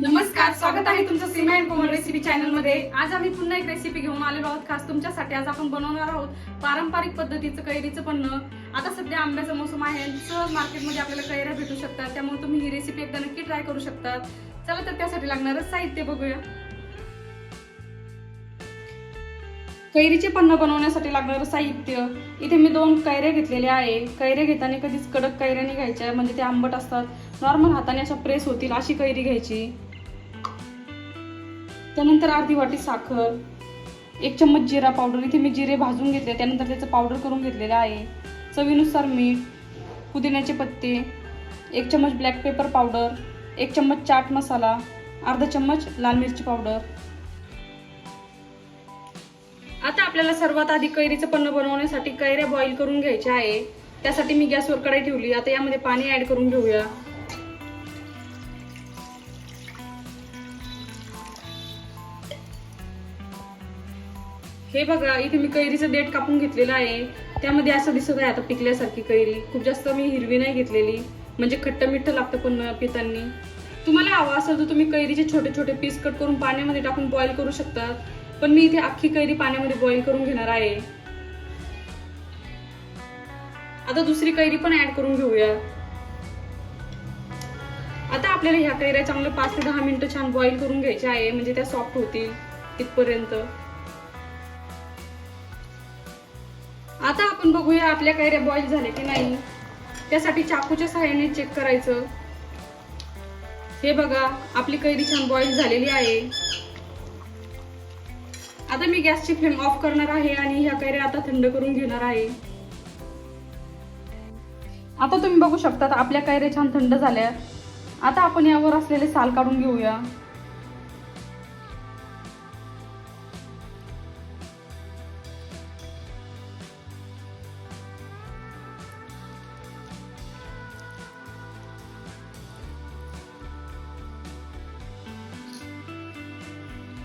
नमस्कार स्वागत आहे तुमचं सीमा अँड कोमल रेसिपी चॅनलमध्ये. आज आम्ही पुन्हा एक रेसिपी घेऊन आलेलो आहोत खास तुमच्यासाठी. आज आपण बनवणार आहोत पारंपरिक पद्धतीचं कैरीचं पण आता सध्या आंब्याचा मोसम आहे सहज मार्केटमध्ये आपल्याला कैऱ्या भेटू शकतात. त्यामुळे तुम्ही ही रेसिपी एकदा नक्की ट्राय करू शकतात. चला तर त्यासाठी लागणारं साहित्य बघूया. कैरीचे पन्ह बनवण्यासाठी लागणारं साहित्य. इथे मी दोन कैऱ्या घेतलेल्या आहे. कैऱ्या घेताना कधीच कडक कैऱ्या नाही घ्यायच्या म्हणजे ते आंबट असतात. नॉर्मल हाताने अशा प्रेस होतील अशी कैरी घ्यायची. त्यानंतर अर्धी वाटी साखर एक चम्मच जिरा पावडर. इथे मी जिरे भाजून घेतले त्यानंतर त्याचं पावडर करून घेतलेलं आहे. चवीनुसार मीठ पुदिन्याचे पत्ते एक चम्मच ब्लॅक पेपर पावडर एक चम्मच चाट मसाला अर्धा चम्मच लाल मिरची पावडर आपल्याला सर्वात आधी कैरीचं पन्न बनवण्यासाठी कैऱ्या बॉईल करून घ्यायच्या आहे. त्यासाठी मी गॅसवर कढाई ठेवली. आता यामध्ये पाणी ऍड करून घेऊया. हे बघा इथे मी कैरीचं देठ कापून घेतलेलं आहे. त्यामध्ये असं दिसत आहे आता पिकल्यासारखी कैरी. खूप जास्त मी हिरवी नाही घेतलेली. म्हणजे खट्ट मिठ्ठ लागतं पण पितांनी. तुम्हाला हवं असेल तर तुम्ही कैरीचे छोटे छोटे पीस कट करून पाण्यामध्ये टाकून बॉईल करू शकतात पण मी इथे अख्खी कैरी पाण्यामध्ये बॉईल करून घेणार आहे. आता दुसरी कैरी पण ऍड करून घेऊया. आता आपल्याला ह्या कैऱ्या चांगलं पाच ते दहा मिनिटं छान बॉईल करून घ्यायच्या आहे म्हणजे त्या सॉफ्ट होतील तिथपर्यंत. आता आपण बघूया आपल्या कैऱ्या बॉईल झाल्या की नाही. त्यासाठी चाकूच्या सहाय्याने चेक करायचं. हे बघा आपली कैरी छान बॉईल झालेली आहे. आता मी गॅसची फ्लेम ऑफ करणार आहे आणि ह्या कैऱ्या आता थंड करून घेणार आहे. आता तुम्ही बघू शकता आपल्या कैऱ्या छान थंड झाल्या. आता आपण यावर असलेले साल काढून घेऊया.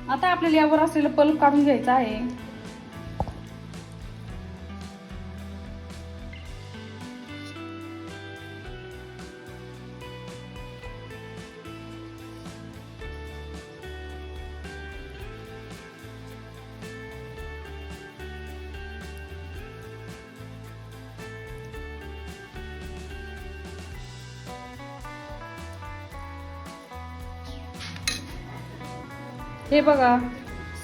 आता आपल्याला यावर असलेलं पल्प काढून घ्यायचं आहे. हे बघा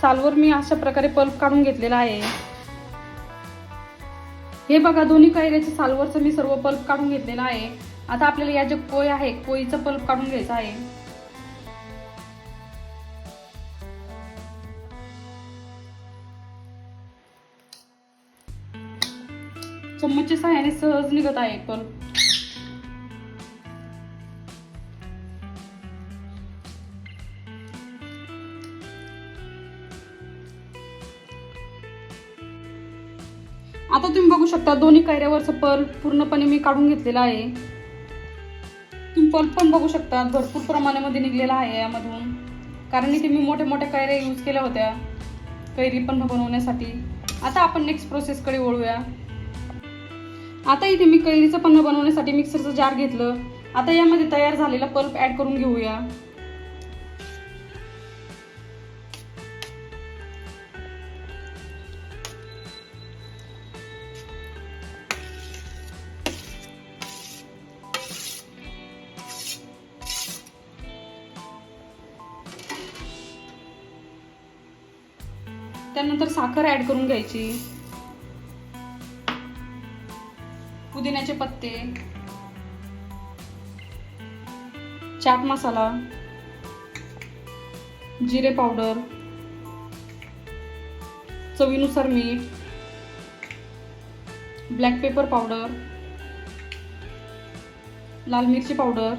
सालवर मी अशा प्रकारे पल्प काढून घेतलेला आहे. हे बघा दोन्ही कैऱ्याच्या सालवरचं मी सर्व पल्प काढून घेतलेला आहे. आता आपल्याला या जे कोय आहे कोयीचा पल्प काढून घ्यायचं आहे. चम्मचच्या सहाय्याने सहज निघत आहे पल्प. आता तुम्ही बघू शकता दोन्ही कैऱ्यावरचं पर्ल पूर्णपणे मी काढून घेतलेला आहे. तुम्ही पल्प पण बघू शकता भरपूर प्रमाणामध्ये निघलेला आहे यामधून. कारण इथे मी मोठ्या मोठ्या कैऱ्या यूज केल्या होत्या कैरी पण बनवण्यासाठी. आता आपण नेक्स्ट प्रोसेसकडे वळूया. आता इथे मी कैरीचं पन्ह बनवण्यासाठी मिक्सरचं जार घेतलं. आता यामध्ये तयार झालेला पल्प ॲड करून घेऊया. त्यानंतर साखर ऍड करून घ्यायची. पुदिन्याचे पत्ते. चाट मसाला. जिरे पावडर चवीनुसार मीठ. ब्लॅक पेपर पावडर लाल मिरची पावडर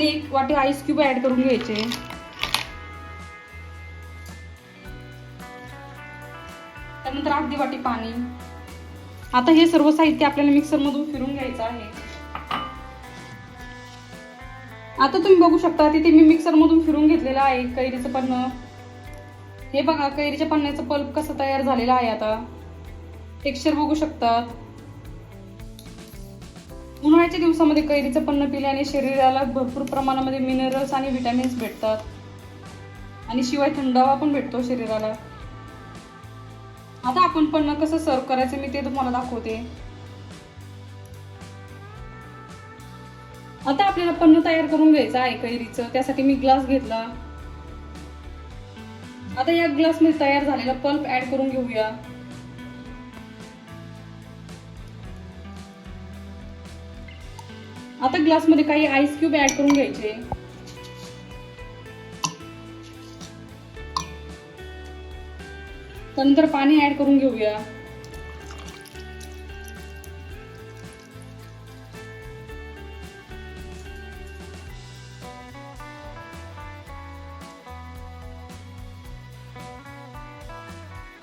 आणि एक वाटी आईस क्यूब ऍड करून घ्यायचे. त्यानंतर अर्धी वाटी पाणी. आता हे सर्व साहित्य आपल्याला मिक्सर मधून फिरून घ्यायचं आहे. आता तुम्ही बघू शकता तिथे मी मिक्सर मधून फिरून घेतलेलं आहे कैरीचं पन्ह. हे बघा कैरीच्या पन्ह्याचं पल्प कसं तयार झालेलं आहे आता. टेक्स्चर बघू शकतात उन्हाळ्याच्या दिवसामध्ये कैरीचं पन्न पिल्याने शरीराला भरपूर प्रमाणामध्ये मिनरल्स आणि विटॅमिन्स भेटतात. आणि शिवाय थंडावा पण भेटतो शरीराला. आता आपण पन्न कसं सर्व करायचं मी ते तुम्हाला दाखवते. आता आपल्याला पन्न तयार करून घ्यायचं आहे कैरीचं. त्यासाठी मी ग्लास घेतला. आता या ग्लासमध्ये तयार झालेला पल्प ऍड करून घेऊया. आता ग्लासमध्ये काही आईस क्यूब ऍड करून घ्यायचे. त्यानंतर पाणी ऍड करून घेऊया.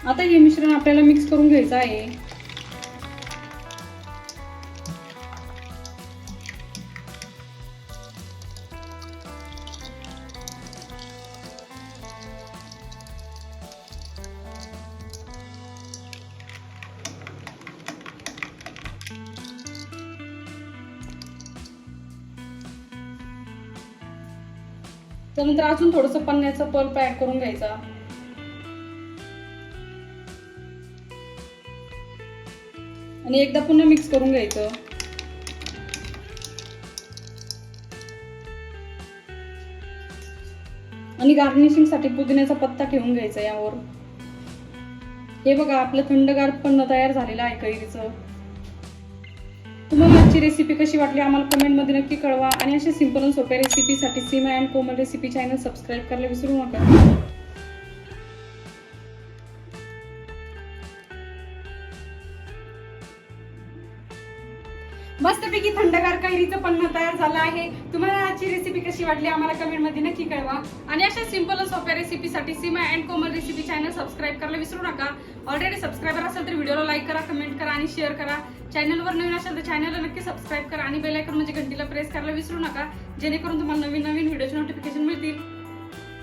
आता हे मिश्रण आपल्याला मिक्स करून घ्यायचं आहे. त्यानंतर अजून थोडंसं पन्न्याचा पल्प ऍड करून घ्यायचा. आणि एकदा पुन्हा मिक्स करून घ्यायचं. आणि गार्निशिंगसाठी पुदिन्याचा पत्ता ठेवून घ्यायचा यावर. हे बघा आपलं थंडगार पन्न तयार झालेलं आहे कैरीचं. तुम्हाला आजची रेसिपी कशी वाटली आम्हाला कमेंटमध्ये नक्की कळवा. आणि अशा सिंपल आणि सोप्या रेसिपीसाठी Seema and Komal recipe channel subscribe करायला विसरू नका. मस्तपैकी थंडगार कैरीचं पन्न तयार झालं आहे. तुम्हाला आजची रेसिपी कशी वाटली आम्हाला कमेंटमध्ये नक्की कळवा. आणि अशा सिंपल सोप्या रेसिपीसाठी Seema and Komal recipe channel subscribe करायला विसरू नका. ऑलरेडी सबस्क्रायबर असेल तर व्हिडिओला लाईक करा कमेंट करा आणि शेअर करा. चॅनलवर नवीन असेल तर चॅनलला नक्की सबस्क्राईब करा आणि बेलायकन म्हणजे घंटीला प्रेस करायला विसरू नका. जेणेकरून तुम्हाला नवीन नवीन व्हिडिओचे नोटिफिकेशन मिळतील.